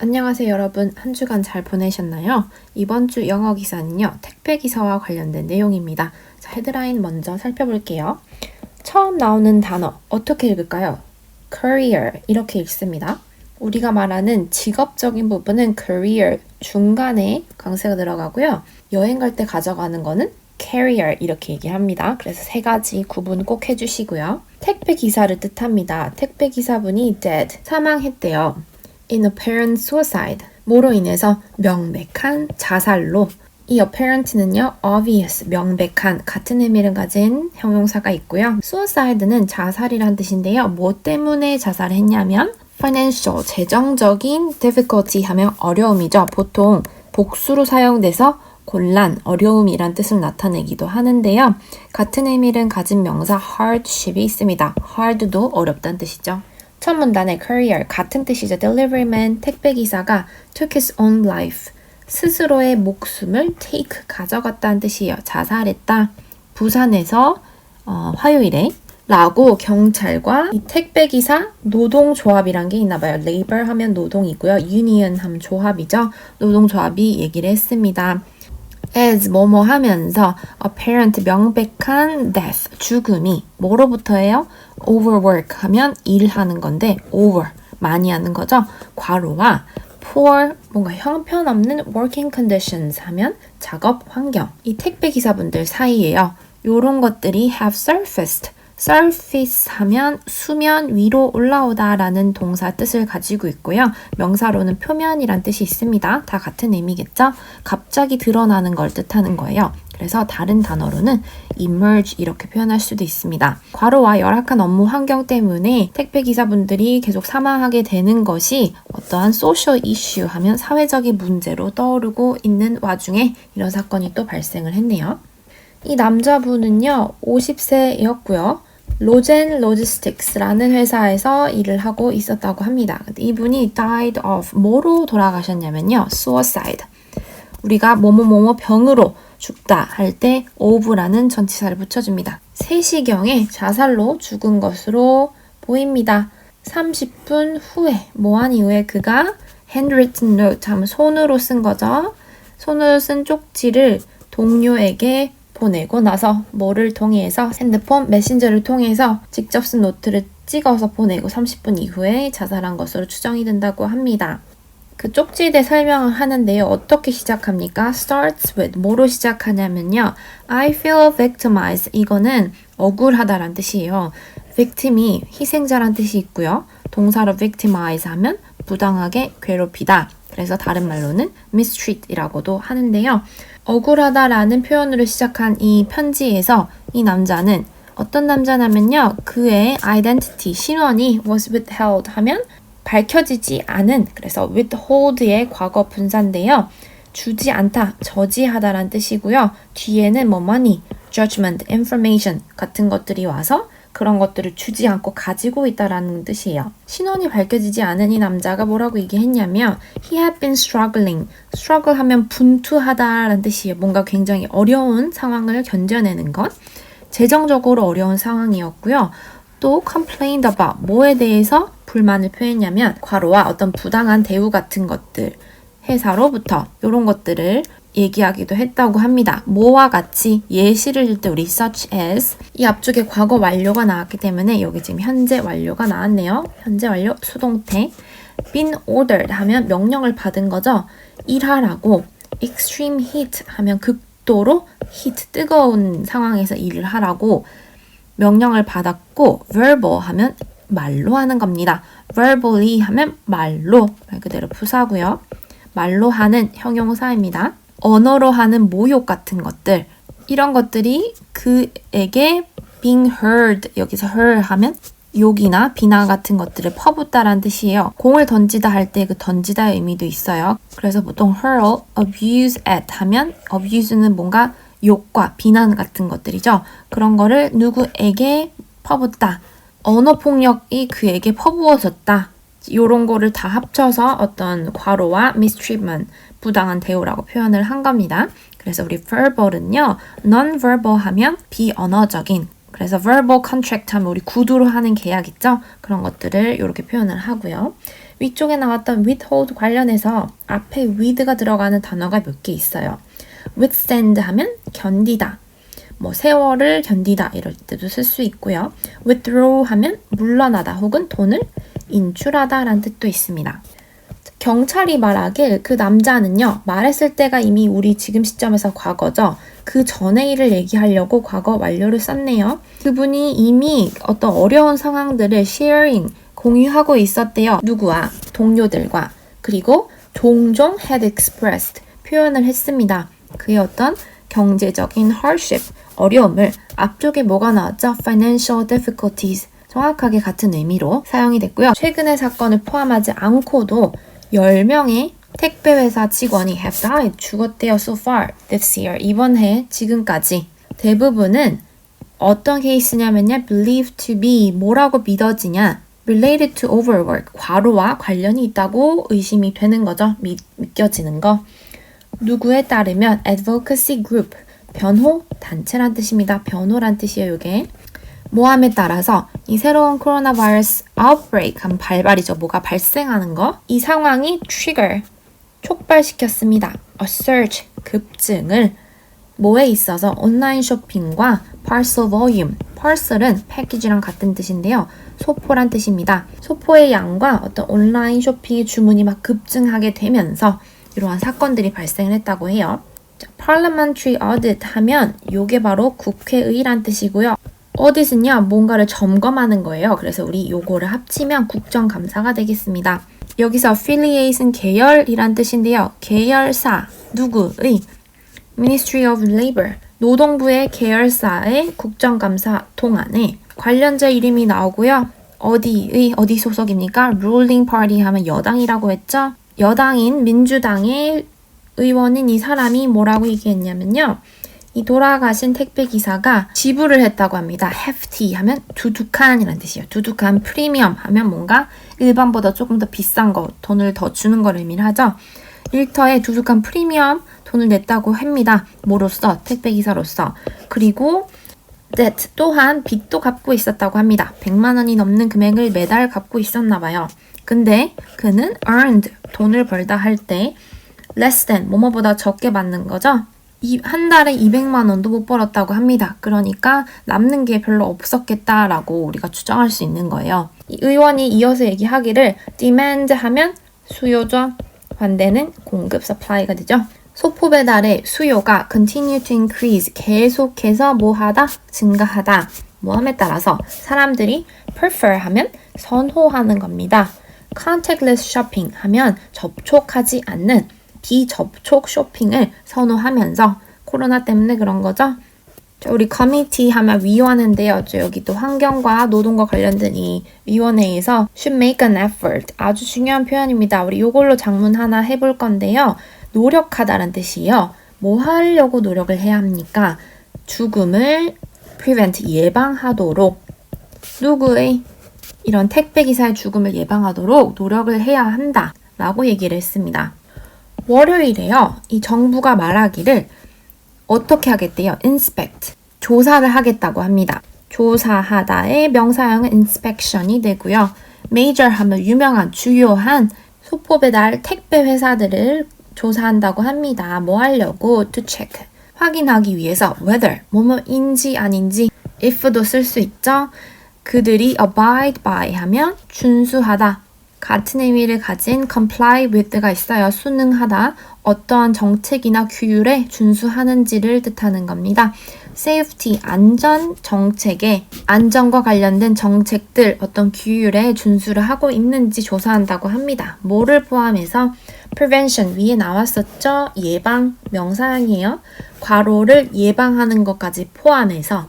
안녕하세요 여러분 한 주간 잘 보내셨나요? 이번 주 영어 기사는요 택배 기사와 관련된 내용입니다. 자, 헤드라인 먼저 살펴볼게요. 처음 나오는 단어 어떻게 읽을까요? career 이렇게 읽습니다. 우리가 말하는 직업적인 부분은 career 중간에 강세가 들어가고요. 여행 갈 때 가져가는 거는 carrier 이렇게 얘기합니다. 그래서 세 가지 구분 꼭 해주시고요. 택배 기사를 뜻합니다. 택배 기사분이 dead 사망했대요. In apparent suicide. 뭐로 인해서 명백한 자살로 이 apparent는요, obvious, 명백한 같은 의미를 가진 형용사가 있고요. suicide는 자살이란 뜻인데요. 뭐 때문에 자살했냐면 financial, 재정적인 difficulty 하면 어려움이죠. 보통 복수로 사용돼서 곤란, 어려움이란 뜻을 나타내기도 하는데요. 같은 의미를 가진 명사 hardship이 있습니다. hard도 어렵다는 뜻이죠. 첫 문단의 courier 같은 뜻이죠. deliveryman 택배 기사가 took his own life 스스로의 목숨을 take 가져갔다는 뜻이에요. 자살했다. 부산에서 어, 화요일에 라고 경찰과 이 택배 기사 노동조합이란 게 있나 봐요. labor 하면 노동이고요. union 하면 조합이죠. 노동조합이 얘기를 했습니다. As 뭐뭐 하면서 apparent 명백한 death 죽음이 뭐로부터예요? overwork 하면 일하는 건데 over 많이 하는 거죠. 과로와 poor 뭔가 형편없는 working conditions 하면 작업 환경 이 택배 기사분들 사이에요. 요런 것들이 have surfaced surface 하면 수면 위로 올라오다 라는 동사 뜻을 가지고 있고요. 명사로는 표면이란 뜻이 있습니다. 다 같은 의미겠죠? 갑자기 드러나는 걸 뜻하는 거예요. 그래서 다른 단어로는 emerge 이렇게 표현할 수도 있습니다. 과로와 열악한 업무 환경 때문에 택배 기사분들이 계속 사망하게 되는 것이 어떠한 social issue 하면 사회적인 문제로 떠오르고 있는 와중에 이런 사건이 또 발생을 했네요. 이 남자분은요, 50세였고요. 로젠 로지스틱스라는 회사에서 일을 하고 있었다고 합니다. 이분이 died of 뭐로 돌아가셨냐면요. suicide. 우리가 뭐뭐뭐뭐 병으로 죽다 할 때 of라는 전치사를 붙여줍니다. 3시경에 자살로 죽은 것으로 보입니다. 30분 후에 뭐한 이후에 그가 handwritten note 손으로 쓴 거죠. 손으로 쓴 쪽지를 동료에게 보내고 나서 뭐를 통해서 핸드폰 메신저를 통해서 직접 쓴 노트를 찍어서 보내고 30분 이후에 자살한 것으로 추정이 된다고 합니다. 그 쪽지에 대해 설명을 하는데요. 어떻게 시작합니까? starts with 뭐로 시작하냐면요. I feel victimized. 이거는 억울하다란 뜻이에요. victim이 희생자란 뜻이 있고요. 동사로 victimize 하면 부당하게 괴롭히다. 그래서 다른 말로는 mistreat이라고도 하는데요. 억울하다라는 표현으로 시작한 이 편지에서 이 남자는 어떤 남자냐면요. 그의 identity, 신원이 was withheld 하면 밝혀지지 않은 그래서 withhold의 과거 분사인데요. 주지 않다, 저지하다란 뜻이고요. 뒤에는 뭐 money, judgment, information 같은 것들이 와서 그런 것들을 주지 않고 가지고 있다라는 뜻이에요. 신원이 밝혀지지 않은 이 남자가 뭐라고 얘기했냐면 he had been struggling. struggle 하면 분투하다라는 뜻이에요. 뭔가 굉장히 어려운 상황을 견뎌내는 것. 재정적으로 어려운 상황이었고요. 또 complained about 뭐에 대해서 불만을 표했냐면 과로와 어떤 부당한 대우 같은 것들 회사로부터 이런 것들을 얘기하기도 했다고 합니다. 뭐와 같이 예시를 들 때 우리 such as 이 앞쪽에 과거 완료가 나왔기 때문에 여기 지금 현재 완료가 나왔네요. 현재 완료 수동태 been ordered 하면 명령을 받은 거죠. 일하라고 extreme heat 하면 극도로 heat 뜨거운 상황에서 일을 하라고 명령을 받았고 verbal 하면 말로 하는 겁니다. verbally 하면 말로 말 그대로 부사고요. 말로 하는 형용사입니다. 언어로 하는 모욕 같은 것들 이런 것들이 그에게 being heard 여기서 heard 하면 욕이나 비난 같은 것들을 퍼붓다라는 뜻이에요. 공을 던지다 할 때 그 던지다의 의미도 있어요. 그래서 보통 hurl, abuse at 하면 abuse는 뭔가 욕과 비난 같은 것들이죠. 그런 거를 누구에게 퍼붓다. 언어 폭력이 그에게 퍼부어졌다. 이런 거를 다 합쳐서 어떤 과로와 mistreatment, 부당한 대우라고 표현을 한 겁니다. 그래서 우리 verbal은요, non-verbal 하면 비언어적인 그래서 verbal contract 하면 우리 구두로 하는 계약 있죠? 그런 것들을 이렇게 표현을 하고요. 위쪽에 나왔던 withhold 관련해서 앞에 with가 들어가는 단어가 몇 개 있어요. withstand 하면 견디다. 뭐 세월을 견디다 이럴 때도 쓸 수 있고요. withdraw 하면 물러나다 혹은 돈을 인출하다라는 뜻도 있습니다. 경찰이 말하길 그 남자는요, 말했을 때가 이미 우리 지금 시점에서 과거죠. 그 전의 일을 얘기하려고 과거 완료를 썼네요. 그분이 이미 어떤 어려운 상황들을 sharing, 공유하고 있었대요. 누구와? 동료들과. 그리고 종종 had expressed, 표현을 했습니다. 그의 어떤 경제적인 hardship, 어려움을 앞쪽에 뭐가 나왔죠? financial difficulties. 정확하게 같은 의미로 사용이 됐고요. 최근의 사건을 포함하지 않고도 10명의 택배 회사 직원이 have died, 죽었대요 so far this year. 이번 해 지금까지 대부분은 어떤 케이스냐면요. believed to be 뭐라고 믿어지냐 related to overwork 과로와 관련이 있다고 의심이 되는 거죠. 믿, 믿겨지는 거. 누구에 따르면 advocacy group 변호 단체란 뜻입니다. 변호란 뜻이에요, 이게. 모함에 따라서 이 새로운 코로나 바이러스 outbreak 한 발발이죠. 뭐가 발생하는 거. 이 상황이 trigger 촉발시켰습니다. a surge 급증을 뭐에 있어서 온라인 쇼핑과 parcel volume parcel은 패키지랑 같은 뜻인데요. 소포란 뜻입니다. 소포의 양과 어떤 온라인 쇼핑의 주문이 막 급증하게 되면서 이러한 사건들이 발생을 했다고 해요. 자, parliamentary audit 하면 요게 바로 국회의란 뜻이고요. Audit은요, 뭔가를 점검하는 거예요. 그래서 우리 요거를 합치면 국정감사가 되겠습니다. 여기서 affiliation 계열이란 뜻인데요. 계열사, 누구의 Ministry of Labor, 노동부의 계열사의 국정감사 동안에 관련자 이름이 나오고요. 어디의 어디 소속입니까? ruling party 하면 여당이라고 했죠. 여당인 민주당의 의원인 이 사람이 뭐라고 얘기했냐면요. 이 돌아가신 택배 기사가 지불을 했다고 합니다. hefty 하면 두둑한이란 뜻이에요. 두둑한 프리미엄 하면 뭔가 일반보다 조금 더 비싼 거, 돈을 더 주는 걸 의미를 하죠. 일터에 두둑한 프리미엄 돈을 냈다고 합니다. 뭐로써? 택배 기사로서. 그리고 debt 또한 빚도 갚고 있었다고 합니다. 100만 원이 넘는 금액을 매달 갚고 있었나 봐요. 근데 그는 earned 돈을 벌다 할 때 less than 뭐뭐보다 적게 받는 거죠. 이, 한 달에 200만 원도 못 벌었다고 합니다. 그러니까 남는 게 별로 없었겠다라고 우리가 추정할 수 있는 거예요. 이 의원이 이어서 얘기하기를 demand 하면 수요죠. 반대는 공급 supply가 되죠. 소포 배달의 수요가 continue to increase 계속해서 뭐하다 증가하다 모함에 따라서 사람들이 prefer 하면 선호하는 겁니다. contactless shopping 하면 접촉하지 않는 비접촉 쇼핑을 선호하면서 코로나 때문에 그런 거죠. 자, 우리 커미티 하면 위원회인데요. 여기 또 환경과 노동과 관련된 이 위원회에서 should make an effort 아주 중요한 표현입니다. 우리 이걸로 장문 하나 해볼 건데요. 노력하다란 뜻이에요. 뭐 하려고 노력을 해야 합니까? 죽음을 prevent 예방하도록 누구의 이런 택배 기사의 죽음을 예방하도록 노력을 해야 한다라고 얘기를 했습니다. 월요일에요. 이 정부가 말하기를 어떻게 하겠대요? inspect. 조사를 하겠다고 합니다. 조사하다의 명사형은 inspection이 되고요. major 하면 유명한, 주요한 소포 배달 택배 회사들을 조사한다고 합니다. 뭐 하려고? to check. 확인하기 위해서 whether 뭐뭐인지 아닌지 if도 쓸 수 있죠. 그들이 abide by 하면 준수하다. 같은 의미를 가진 comply with가 있어요. 순응하다. 어떠한 정책이나 규율에 준수하는지를 뜻하는 겁니다. safety, 안전 정책에 안전과 관련된 정책들, 어떤 규율에 준수를 하고 있는지 조사한다고 합니다. 뭐를 포함해서 prevention 위에 나왔었죠? 예방, 명사형이에요. 과로를 예방하는 것까지 포함해서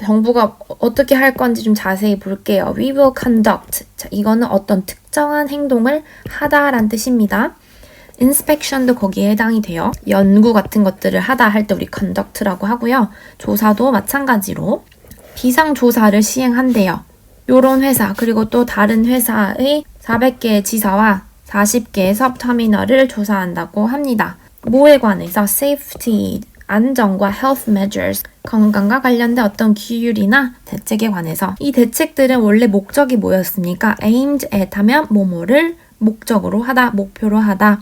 정부가 어떻게 할 건지 좀 자세히 볼게요. We will conduct. 자, 이거는 어떤 특정한 행동을 하다란 뜻입니다. inspection도 거기에 해당이 돼요. 연구 같은 것들을 하다 할 때 우리 conduct라고 하고요. 조사도 마찬가지로 비상 조사를 시행한대요. 요런 회사 그리고 또 다른 회사의 400개의 지사와 40개의 섭 터미널을 조사한다고 합니다. 뭐에 관해서 safety, 안전과 health measures, 건강과 관련된 어떤 규율이나 대책에 관해서 이 대책들은 원래 목적이 뭐였습니까? aimed at 하면 뭐뭐를 목적으로 하다, 목표로 하다.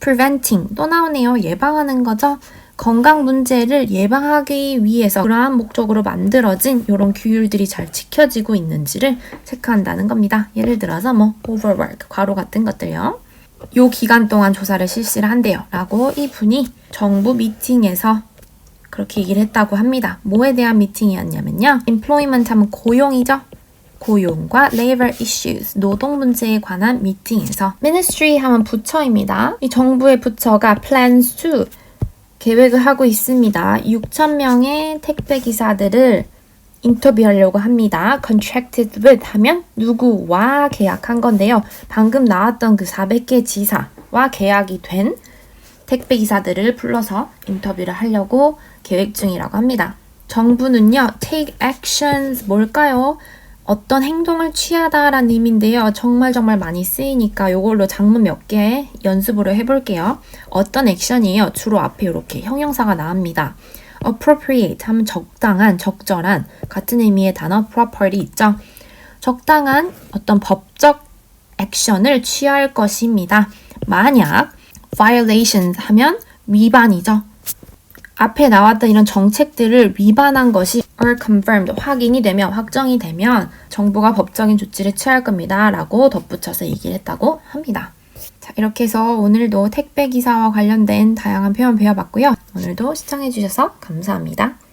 preventing 또 나오네요. 예방하는 거죠. 건강 문제를 예방하기 위해서 그러한 목적으로 만들어진 이런 규율들이 잘 지켜지고 있는지를 체크한다는 겁니다. 예를 들어서 뭐 overwork, 과로 같은 것들요. 요 기간 동안 조사를 실시를 한대요. 라고 이분이 정부 미팅에서 그렇게 얘기를 했다고 합니다. 뭐에 대한 미팅이었냐면요. employment 하면 고용이죠. 고용과 labor issues, 노동 문제에 관한 미팅에서 ministry 하면 부처입니다. 이 정부의 부처가 plans to 계획을 하고 있습니다. 6,000명의 택배 기사들을 인터뷰하려고 합니다. contracted with 하면 누구와 계약한 건데요. 방금 나왔던 그 400개 지사와 계약이 된 택배 기사들을 불러서 인터뷰를 하려고 계획 중이라고 합니다. 정부는요, take actions 뭘까요? 어떤 행동을 취하다라는 의미인데요. 정말 정말 많이 쓰이니까 이걸로 장문 몇 개 연습으로 해볼게요. 어떤 액션이에요? 주로 앞에 이렇게 형용사가 나옵니다. appropriate 하면 적당한, 적절한 같은 의미의 단어 properly 있죠. 적당한 어떤 법적 액션을 취할 것입니다. 만약 violations 하면 위반이죠. 앞에 나왔던 이런 정책들을 위반한 것이 are confirmed 확인이 되면 확정이 되면 정부가 법적인 조치를 취할 겁니다. 라고 덧붙여서 얘기를 했다고 합니다. 자, 이렇게 해서 오늘도 택배 기사와 관련된 다양한 표현 배워봤고요. 오늘도 시청해주셔서 감사합니다.